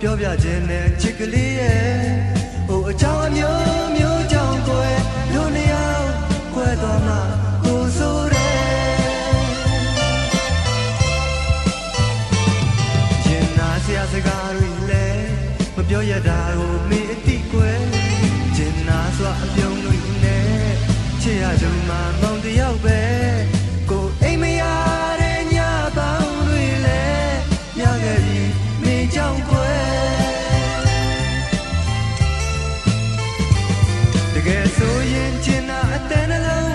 ခြင်းနဲ့ချစ်ကလေးရဲ့ဟိုအချောင်းအမျိုးမျိုးကြောင့်ကိုယ်လူနှစ်ယောက်ခွဲသွားမှကိုယ်ဆိုတယ်ရင်နာစရာစကားတွေလည်းမပြောရတာကိုမေအတိကွယ်ရင်နာစွာအပြုံးတွေနဲ့ချစ်ရကြမှာမောင်တယောက်ပဲကိုယ်အိမ်မရတဲ့ညပေါင်းတွေလည်းညခဲ့ပြီ ကယ်ဆိုရင်ကျင်နာအတန်နှလုံး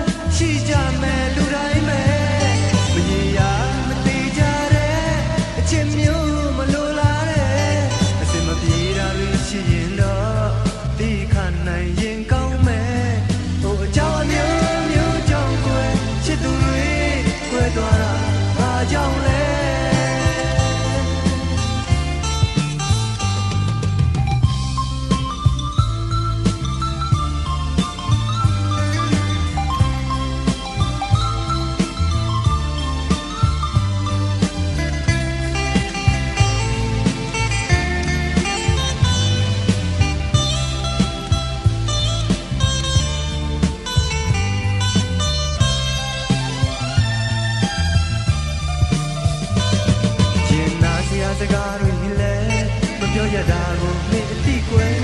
ရတာကိုမင်းအတိကွယ်